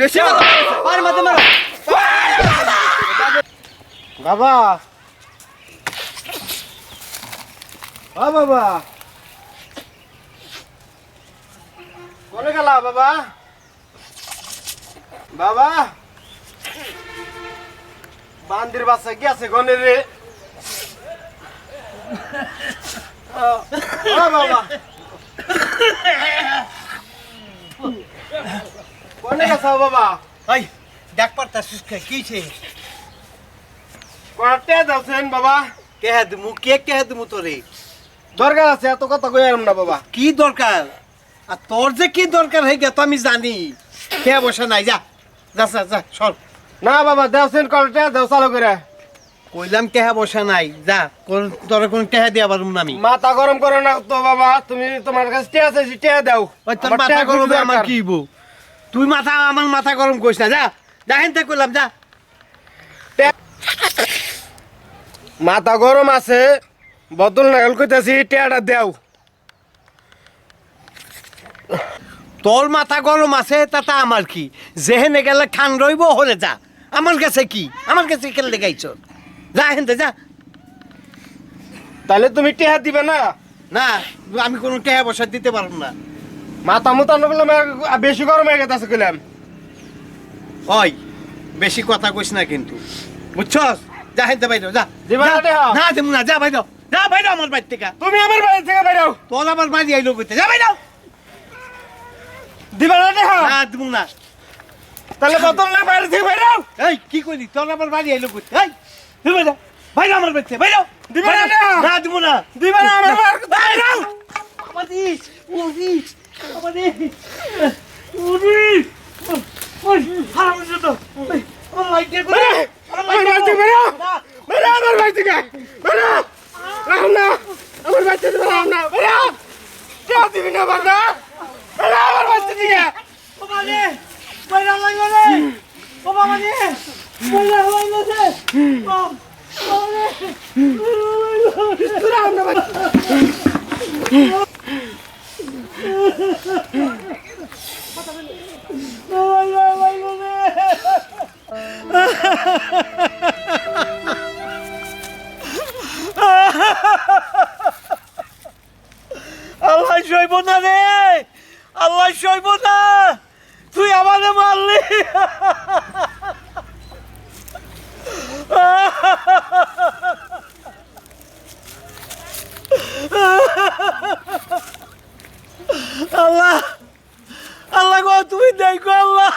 বেশি। আর মাঝে মারো। বাবা। ও বাবা। কোনে গেলা বাবা? বাবা। বান্দির বাচ্চা গেছে গনে রে? বাবা। কোনে গেছ বাবা। ওই ডাক পারতাছিস কে কিছে কটে দাওছেন বাবা? কে দিমু কে কে দিমু তোরে? দরকার আছে এত কথা কই আরম না বাবা। কি দরকার? আর তোর যে কি দরকার হয়ে গেত আমি জানি। কে বসে নাই যা যা যা যা সর। না বাবা দেওছেন কটে দাও চালু করে। কইলাম কেহা বসে নাই যা কোন তোর কোন কেহা দিয়া পারুম না আমি। মাথা গরম করো না তো বাবা তুমি তোমার কাছে টিয়া আছে টিয়া দাও। ওই তোর আমার মাথা গরম আমার কি বউ তুই মাথা, আমার মাথা গরম করিস না, যা। যা, হেনতে কইলাম যা। মাথা গরম আছে, বদল নাগল কইতাছি, টিয়াটা দেও। তোর মাথা গরম আছে, তাতে আমার কি? যেহেনে গেলে খান রইব, হলে যা। আমার কাছে কি? আমার কাছে কেলে গাইছ? যা, হেনতে, যা। তাহলে তুমি টেহা দিবে না? না, আমি কোনো টেহা বসা দিতে পারব না। মাথা মুতা বেশি গরম হয়ে গেছে কইলাম। ওই বেশি কথা কইস না কিন্তু। বুঝছস? যা বাইর দিবা না? না দেবো না যা বাইর যা বাইর আমার বাড়ি থেকে। তুমি আমার বাড়ি থেকে বেরো তোর বাড়ি আইলো কইতে। যা বাইর দিবে না না দেবো না। তাহলে বদল না বাইরে থেকে বেরো এই কি কইলি? তোর আবার বাড়ি আইলো কইতে। এই তুই বাইর বাইর আমার বাড়ি থেকে। বাইর দিবে না? না দেবো না। দিবে না আমার বাড়ি বাইর আমাদের ওরিস আমাদের ওরিস ওই হারাম জন্য আমার লাইটে করে আমার বাড়ি থেকে বেরো বেরো আমার বাড়ি থেকে বেরো রাম না আমার বাড়ি থেকে রাম না বেরো টিয়া দিবি না বাবা বেরো আমার বাড়ি থেকে বাবা রে বাইরে লাগল রে বাবা মানে বাইরে লাগল রে বাবা রে রাম না বাড়ি আল্লাহ সইব না রে আল্লাহ সইব না তুই আমারে মারলি আল্লাহ আল্লাহ গো তুমি দেখো আল্লাহ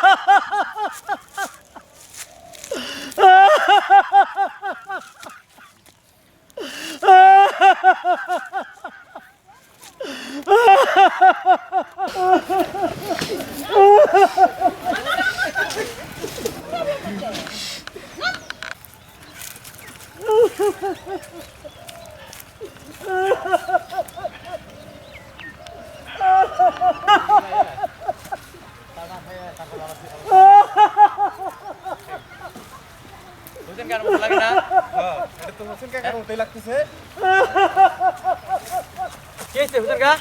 কেন ভালো লাগে না। কি হয়েছে বুঝেন কা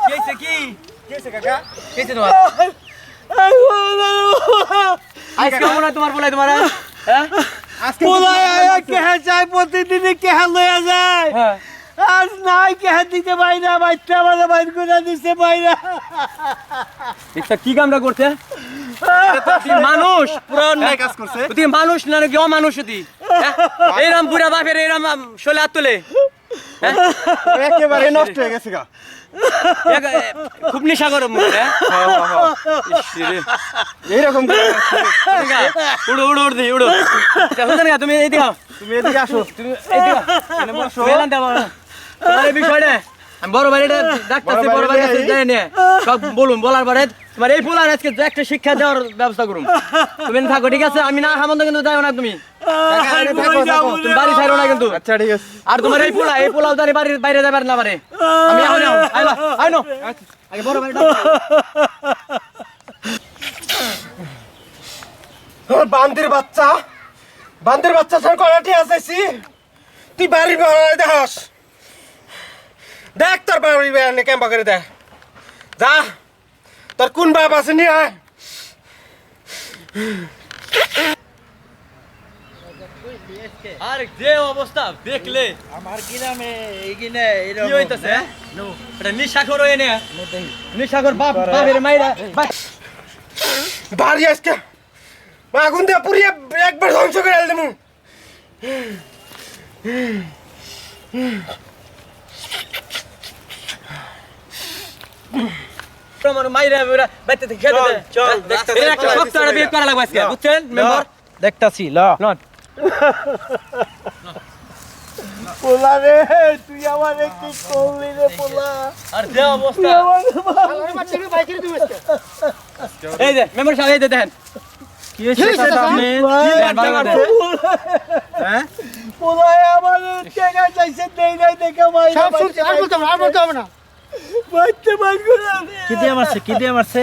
কি হয়েছে কি? কি হয়েছে তোমার? আজকে মনে তোমার বলাই তোমার হ্যাঁ? পোলায় আয়া কেহা যায়। হ্যাঁ। আজ নাই কেহা দিতে পাই না বাচ্চা আমাদের বাইর করে দিতে পাই না এটা কি কামটা করছে মানুষ পুরো অন্যায় কাজ করছে তুই মানুষ না নাকি অমানুষ তুই এরম বুড়া বাপের এরম শোলে হাত তোলে হ্যাঁ? একেবারে নষ্ট হয়ে গেছে গা খুব নেশা করো মুখে হ্যাঁ? এইরকম করে আছে? উড়ো উড়ো উড়ো উড়ো আচ্ছা, তুমি এইদিকে আও। তুমি এদিকে আসো তুমি এইদিকে আও। বসো। বেলান দাও, বলো। তোমার এই বিষয়টা আমি বড় বাড়িটা ডাক্তার বড় বাড়ি কাছে যাই নিয়ে সব বলুন বলার পরে তোমার এই ফুলার আজকে একটা শিক্ষা দেওয়ার ব্যবস্থা করুন। তুমি থাকো ঠিক আছে? আমি না হামন্ত কিন্তু যাও না তুমি। তুমি বাড়ি ছাড়ো না কিন্তু। আচ্ছা ঠিক আছে। আর তোমার এই পোলা এই পোলাও তারি বাড়ির বাইরে যাবার না পারে। আমি এখন আইলো আইনো আগে বড় বাড়িটা বান্দির বাচ্চা। বান্দির বাচ্চা আসাইছি তুই বাড়ির দেখাস। দেখ তোর বাড়ির বেড়ানে কেমন করে দেখ। যা। তোর কোন বাপ আছে নি আয়। আর যে অবস্থা দেখলে। আমার গ্রামে এইখানে কি হইতাছে এটা নিশাখর হয়ে নে নিশাখর বাপ বাপের মাইরা বাড়ি আজকে। আগুন দিয়ে পুড়িয়ে একবার ধ্বংস করে দেবো। আমার মাইরা বেরা বাইতে থেকে খেতে দে। চল, হ্যাঁ? দেখতাছি, এর একটা দেখতাছি, সপ্তাহ বিয়ে করা লাগবে আজকে বুঝছেন মেম্বার? দেখতাছি ল। লন পোলা রে তুই আমার কি করলি রে পোলা? আর যে অবস্থা। এই যে মেম্বার সাহেব এই যে দেখেন। কি হয়েছে? সামনে দেখেন, ভালো করে হ্যাঁ? পোলায় আমার টাকা চাইছে দেই নাই দেখে মাই সব শুনছি আর বলতে হবে আর বলতে হবে না। বাইতে মারবো না কি দিয়ে মারছে? কি দিয়ে মারছে?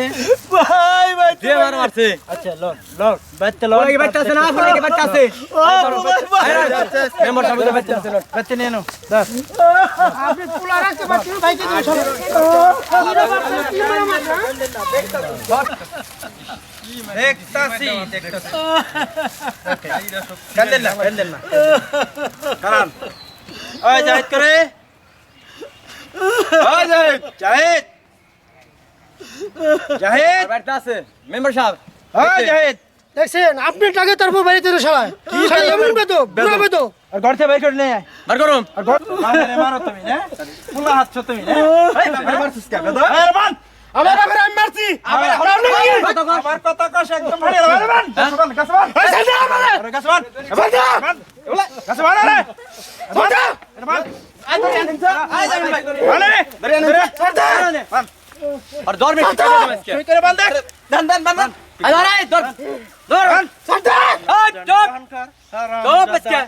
ভাই বাইতে যে মার মারছে। আচ্ছা লন লন। বাইতে লন। ওই বাইতে আছে না? কি বাইতে আছে। মেম্বার সাহেব বাইতে আছে লন বাইতে নিয়ে নাও দাস আপনি পোলা রাখতে পারছেন ভাইকে দিয়ে সব দেখতাছি দেখতাছি। কান্দেন না কান্দেন না। কারণ ওই জাহিদ করে। ওই জাহিদ। জাহিদ। জাহিদ বাইতে আছে মেম্বার সাহেব। ওই জাহিদ। দেখছেন আপনি টাকা তারপর বাড়িতে তো সবাই কি এমন বেতো বুড়ো বেতো আর ঘর থেকে বের করে নিয়ে বার করুন। আর ঘর বাহিরে মারো তুমি না পুলা হাতছ তুমি না এই বাবা মারছিস কে বেদো এই রমান আমার বাবার আমি মারছি। আমার আপনি কি? আমার কথা কষ একদম ভাড়ি রমান রমান গাছবান গাছবান এই সাইডে আরে গাছবান বাবা ওলা গাছবান আরে! বাবা রমান আই ধরে আরে ধরে ধরে আর বেশি তুই করে বান দেখ দান দান বান বান ধর ধর ধর বান আই চপ চপ আজকে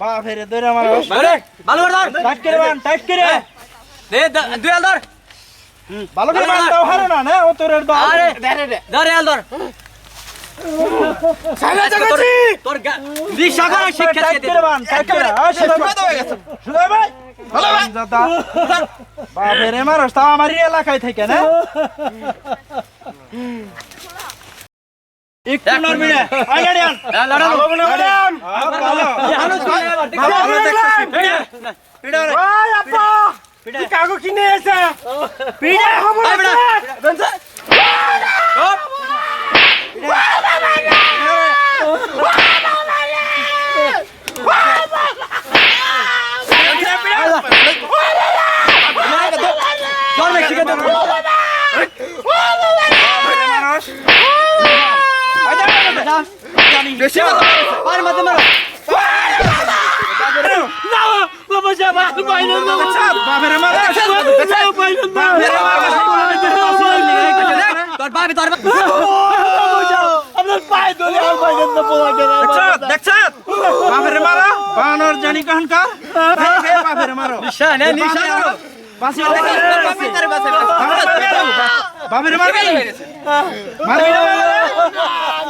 বাপ হেরে ধরে আমার ধরে ভালো করে ধর টাইট করে বান টাইট করে দে দুই আল ধর ভালো করে বান দাও হারে না না ও তোর দাও আরে ধর আল ধর আমার এলাকায় থেকে না? একটু নরমি না। I An লড়ানো। ম্যাডাম ভালো জানো তো, এবার দেখো। ভালো ভালো দেখতেছি পিড়া। পিড়া। রে ওই আপা! পিড়া। তুই কাগজ কিনে এসে পিড়ে খবর আই বেটা, বেঞ্চে। চপ। ধর বেশি করে ধর। বেশি মারো। পায়ের মধ্যে মারো। তোর বাপে তোর বাপে। নিশা নে, নিশা করো।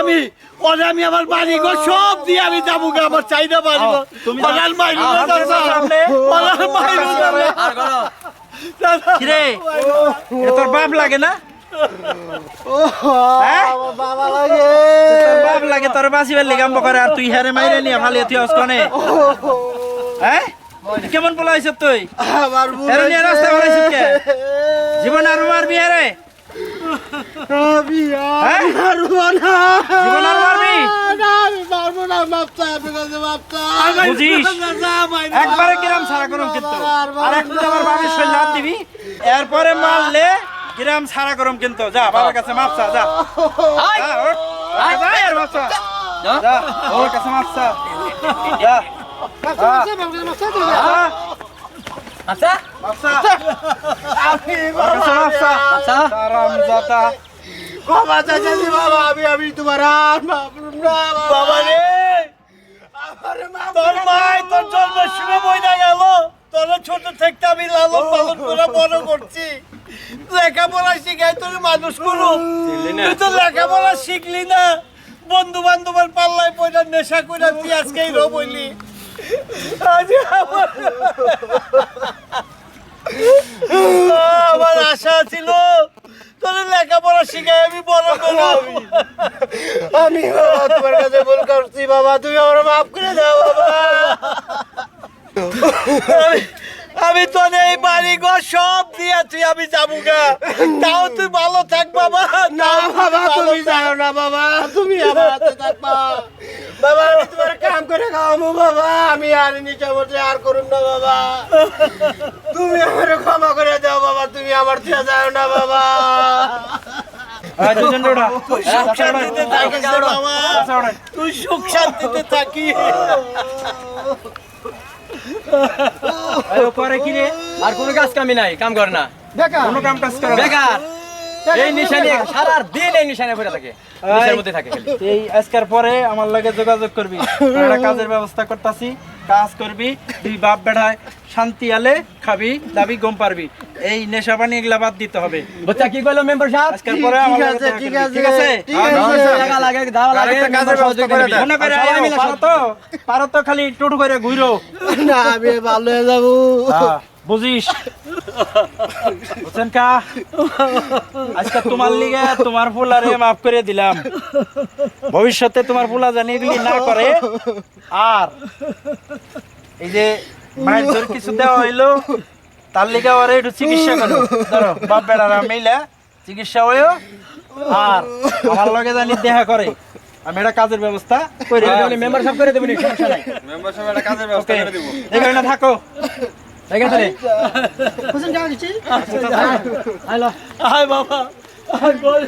আমি ওরে আমি আমার বাড়ি ঘর সব দিয়ে আমি যাব গা, আমার চাইনা বাড়ি করো। তোর বাপ লাগে না? হ্যাঁ? বাপ লাগে তোর বাসিবার লেগে আম্ব করে আর তুই হারে মাইরে নিয়ে ভালো তুই অস্কনে হ্যাঁ? কেমন বলা হয়েছ তুই? আমার হেরে নিয়ে রাস্তা বানাইছ কে? জীবন আর মারবি হারে হ্যাঁ? জীবন আর একবারে করুম কিন্তু। আর একটু আমার বাবার শরীর হাত দিবি। এরপরে মারলে গ্রাম ছাড়া করুম কিন্তু। যা বাবার কাছে মাপ চা যা। আর ওর কাছে মাপ চা। যা, আচ্ছা। আচ্ছা। বাবা চাচা বাবা আমি আমি তোমার আর মাপরুম বাবা রে তোর জন্মের সময় বই গেল তোর আমরা বড় করছি লেখাপড়া শিখাই তোর মানুষ করো তুই তো লেখাপড়া শিখলি না বন্ধু বান্ধবের পাল্লায় পয়সা নেশা করে তুই আজকেই রো বইলি আজ আমার আশা ছিল তোর লেখাপড়া শিখাই আমি বড় করলাম আমি বাবা তোমার কাছে ভুল করছি বাবা, তুমি আমার মাফ করে দাও বাবা। আমি- তো এই বাড়ি ঘর সব দিয়া তুই আমি যাব গা তাও তুই ভালো থাক বাবা না বাবা তুমি যাও না বাবা তুমি আমার হাতে থাকবা। বাবা আমি তোমার কাম করে খাওয়াবো বাবা আমি আর নিচে বসে আর করুন না বাবা। তুমি আমার ক্ষমা করে দাও বাবা তুমি আমার থেকে যাও না বাবা। তুই সুখ শান্তিতে থাকিস। পরে কি রে আর কোনো কাজ কামি নাই কাম করে না। কোনো কাম কাজ করে বেকার। এই নিশানে সারা দিন এই নিশানে পড়ে থাকে। নিশার মধ্যে থাকে এই আজকের পরে আমার লাগে যোগাযোগ করবি। একটা কাজের ব্যবস্থা করতাছি। কাজ করবি তুই বাপ বেড়ায় শান্তি আলে খাবি দাবি গম পারবি। এই নেশা পানি এগুলা বাদ দিতে হবে। বাচ্চা কি কইলো মেম্বার সাহেব? আজকের পরে আমার লাগে দেখা ঠিক আছে ঠিক আছে? টাকা লাগে দাওয়া লাগে মেম্বার সহযোগিতা নিবি। মনে করে আয়ো, পারো তো পারো তো খালি টুটু করে ঘুরো। না আমি ভালো হয়ে যাব। হ্যাঁ, বুঝিস। বুঝছেন কা? আজকে তোমার লিগে তোমার ফুলারে মাফ করে দিলাম। ভবিষ্যতে তোমার ফুলা জানি এগুলি না করে। আর এই যে মায়ের কিছু দেওয়া হইল তার লিগে ওরা একটু চিকিৎসা করো। ধরো বাপ বেড়ারা মিলে চিকিৎসা হইও আর আমার লগে জানি দেখা করে। আমি একটা কাজের ব্যবস্থা করে তাহলে মেম্বার সাহেব করে দেবেন সমস্যা নাই। ওকে এখানে থাকো। ঠিক আছে রে হ্যালো আয় বাবা আয় বলে।